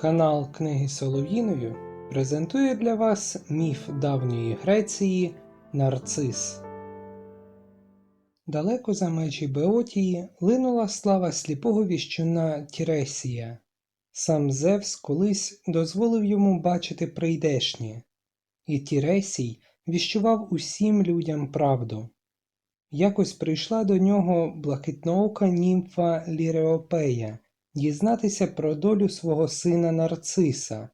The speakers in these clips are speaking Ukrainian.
Канал Книги Солов'їною презентує для вас міф давньої Греції Нарцис. Далеко за межі Беотії линула слава сліпого віщуна Тіресія. Сам Зевс колись дозволив йому бачити прийдешнє, і Тіресій віщував усім людям правду. Якось прийшла до нього блакитноока німфа Ліреопея дізнатися про долю свого сина Нарциса,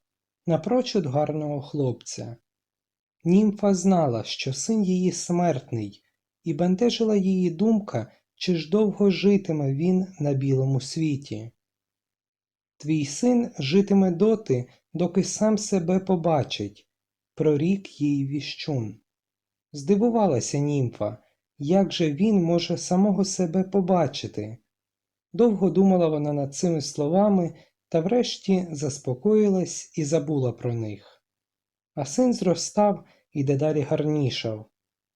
напрочуд гарного хлопця. Німфа знала, що син її смертний, і бентежила її думка, чи ж довго житиме він на білому світі. Твій син житиме доти, доки сам себе побачить, прорік їй віщун. Здивувалася німфа, як же він може самого себе побачити. Довго думала вона над цими словами та врешті заспокоїлась і забула про них. А син зростав і дедалі гарнішав.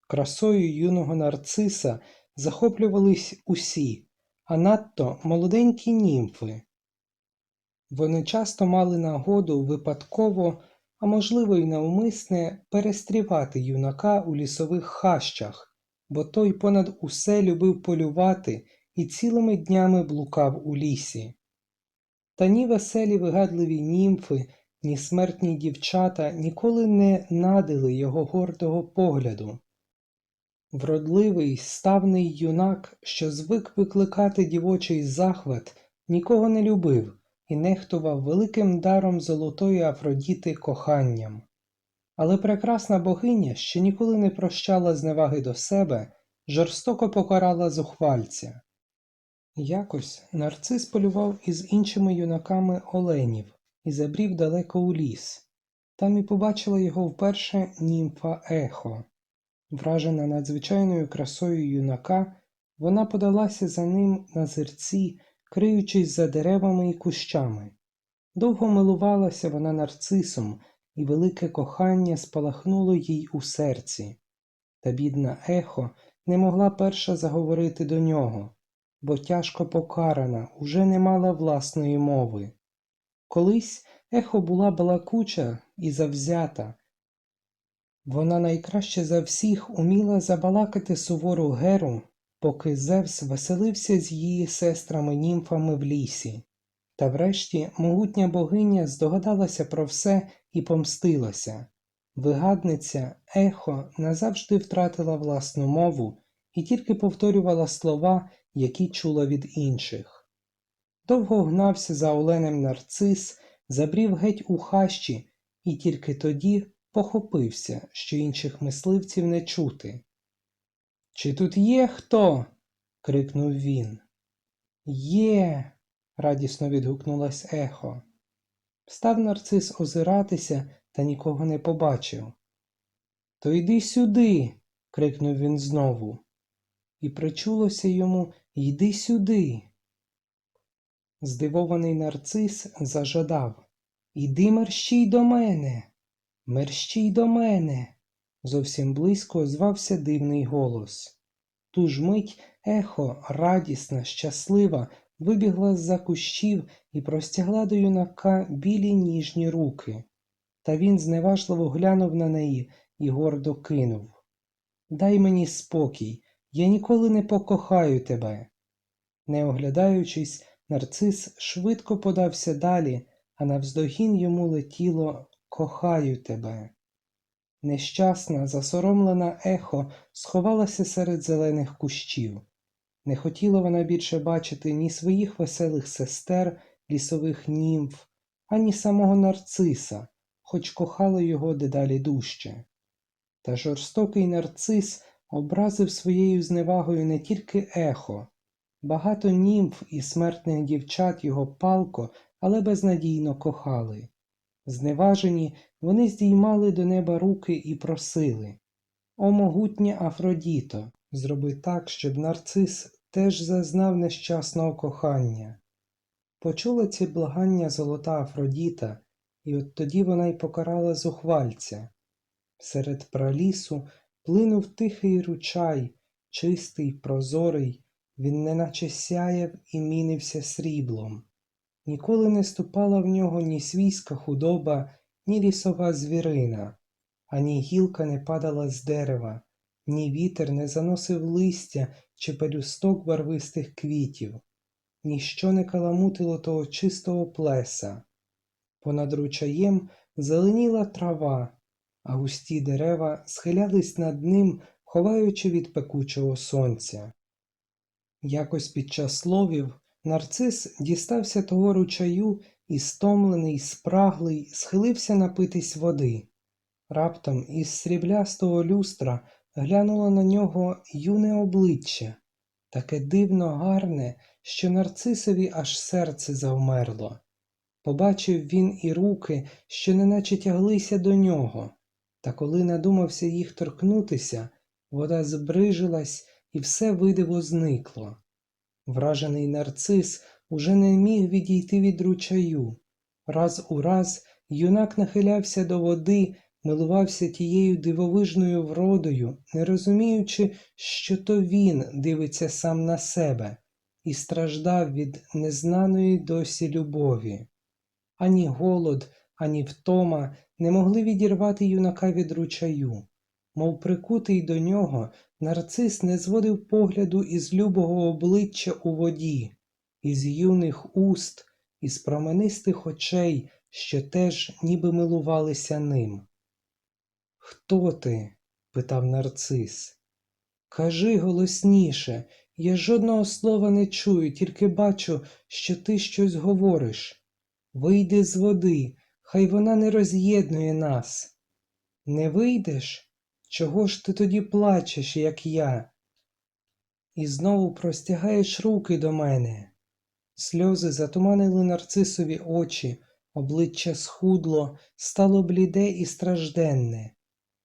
Красою юного нарциса захоплювались усі, а надто молоденькі німфи. Вони часто мали нагоду випадково, а можливо й навмисне, перестрівати юнака у лісових хащах, бо той понад усе любив полювати і цілими днями блукав у лісі. Та ні веселі вигадливі німфи, ні смертні дівчата ніколи не надили його гордого погляду. Вродливий, ставний юнак, що звик викликати дівочий захват, нікого не любив і нехтував великим даром золотої Афродіти коханням. Але прекрасна богиня, що ніколи не прощала зневаги до себе, жорстоко покарала зухвальця. Якось нарцис полював із іншими юнаками оленів і забрів далеко у ліс. Там і побачила його вперше німфа Ехо. Вражена надзвичайною красою юнака, вона подалася за ним на зерці, криючись за деревами і кущами. Довго милувалася вона нарцисом, і велике кохання спалахнуло їй у серці. Та бідна ехо не могла перша заговорити до нього, бо тяжко покарана, уже не мала власної мови. Колись ехо була балакуча і завзята. Вона найкраще за всіх уміла забалакати сувору геру, поки Зевс веселився з її сестрами німфами в лісі. Та врешті могутня богиня здогадалася про все і помстилася. Вигадниця ехо назавжди втратила власну мову і тільки повторювала слова, які чула від інших. Довго гнався за оленем нарцис, забрів геть у хащі і тільки тоді похопився, що інших мисливців не чути. Чи тут є хто? крикнув він. Є. радісно відгукнулась ехо. Став нарцис озиратися та нікого не побачив. То йди сюди. крикнув він знову. І причулося йому Йди сюди. Здивований нарцис зажадав Іди мерщій до мене, мерщій до мене. Зовсім близько озвався дивний голос. Ту ж мить ехо, радісна, щаслива, вибігла з за кущів і простягла до юнака білі ніжні руки. Та він зневажливо глянув на неї і гордо кинув Дай мені спокій, я ніколи не покохаю тебе. Не оглядаючись, нарцис швидко подався далі, а навздогін йому летіло Кохаю тебе. Нещасна, засоромлена ехо сховалася серед зелених кущів. Не хотіла вона більше бачити ні своїх веселих сестер, лісових німф, ані самого нарциса, хоч кохала його дедалі дужче. Та жорстокий нарцис образив своєю зневагою не тільки ехо, багато німф і смертних дівчат його палко, але безнадійно кохали. Зневажені, вони здіймали до неба руки і просили О могутнє Афродіто, зроби так, щоб нарцис теж зазнав нещасного кохання. Почула ці благання золота Афродіта, і от тоді вона й покарала зухвальця. Серед пралісу плинув тихий ручай, чистий, прозорий, він неначе сяяв і мінився сріблом. Ніколи не ступала в нього ні свійська худоба, ні лісова звірина, ані гілка не падала з дерева, ні вітер не заносив листя чи пелюсток барвистих квітів, ніщо не каламутило того чистого плеса. Понад ручаєм зеленіла трава, густі дерева схилялись над ним, ховаючи від пекучого сонця. Якось під час ловів нарцис дістався того ручаю і, стомлений, спраглий, схилився напитись води. Раптом із сріблястого люстра глянуло на нього юне обличчя, таке дивно гарне, що нарцисові аж серце завмерло. Побачив він і руки, що неначе тяглися до нього, та коли надумався їх торкнутися, вода збрижилась і все видиво зникло. Вражений нарцис уже не міг відійти від ручаю. Раз у раз юнак нахилявся до води, милувався тією дивовижною вродою, не розуміючи, що то він дивиться сам на себе, і страждав від незнаної досі любові. Ані голод, ані втома не могли відірвати юнака від ручаю. Мов прикутий до нього, нарцис не зводив погляду із любого обличчя у воді, із юних уст, із променистих очей, що теж ніби милувалися ним. Хто ти? питав нарцис. Кажи голосніше, я жодного слова не чую, тільки бачу, що ти щось говориш. Вийди з води, хай вона не роз'єднує нас. Не вийдеш? Чого ж ти тоді плачеш, як я? І знову простягаєш руки до мене. Сльози затуманили нарцисові очі, обличчя схудло, стало бліде і стражденне.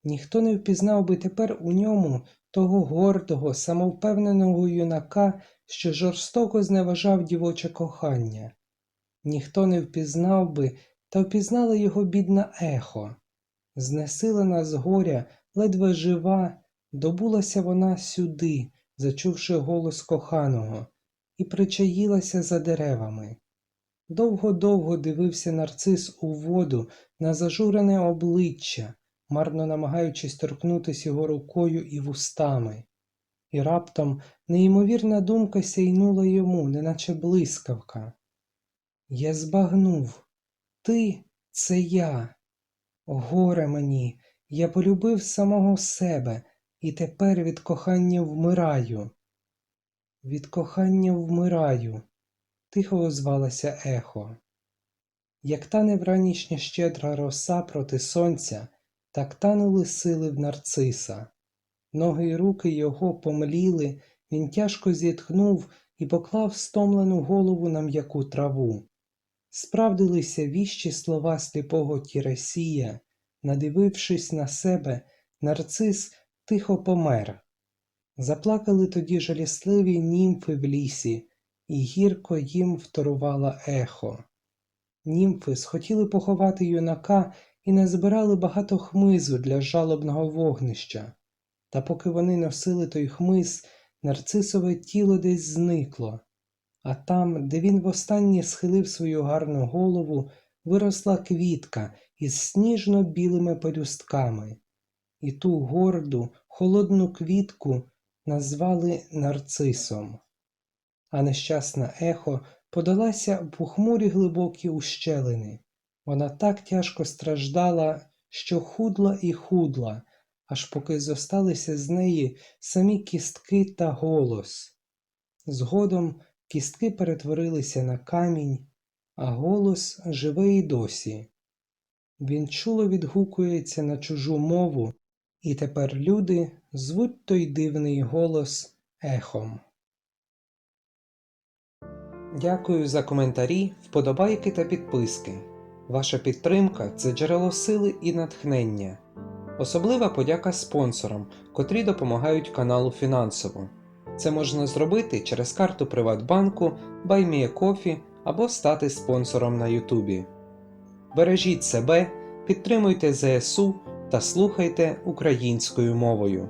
Ніхто не впізнав би тепер у ньому того гордого, самовпевненого юнака, що жорстоко зневажав дівоче кохання. Ніхто не впізнав би, та впізнала його бідна ехо. Знесилена з горя, ледве жива, добулася вона сюди, зачувши голос коханого, і причаїлася за деревами. Довго-довго дивився нарцис у воду на зажурене обличчя, марно намагаючись торкнутися його рукою і вустами. І раптом неймовірна думка сяйнула йому, неначе блискавка. Я збагнув, ти це я. Горе мені, я полюбив самого себе і тепер від кохання вмираю. Від кохання вмираю, тихо озвалася ехо. Як тане вранішня щедра роса проти сонця, так танули сили в нарциса. Ноги й руки його помліли, він тяжко зітхнув і поклав стомлену голову на м'яку траву. Справдилися віщі слова сліпого Тіресія, надивившись на себе, нарцис тихо помер. Заплакали тоді жалісливі німфи в лісі, і гірко їм вторувала ехо. Німфи схотіли поховати юнака і назбирали багато хмизу для жалобного вогнища. Та поки вони носили той хмиз, нарцисове тіло десь зникло, а там, де він востаннє схилив свою гарну голову, виросла квітка із сніжно-білими пелюстками, і ту горду, холодну квітку назвали нарцисом. А нещасна ехо подалася в похмурі глибокі ущелини. Вона так тяжко страждала, що худла і худла, аж поки зосталися з неї самі кістки та голос. Згодом кістки перетворилися на камінь, а голос живе й досі. Він чуло відгукується на чужу мову, і тепер люди звуть той дивний голос ехом. Дякую за коментарі, вподобайки та підписки. Ваша підтримка це джерело сили і натхнення. Особлива подяка спонсорам, котрі допомагають каналу фінансово. Це можна зробити через карту Приватбанку, BuyMeACoffee або стати спонсором на Ютубі. Бережіть себе, підтримуйте ЗСУ та слухайте українською мовою.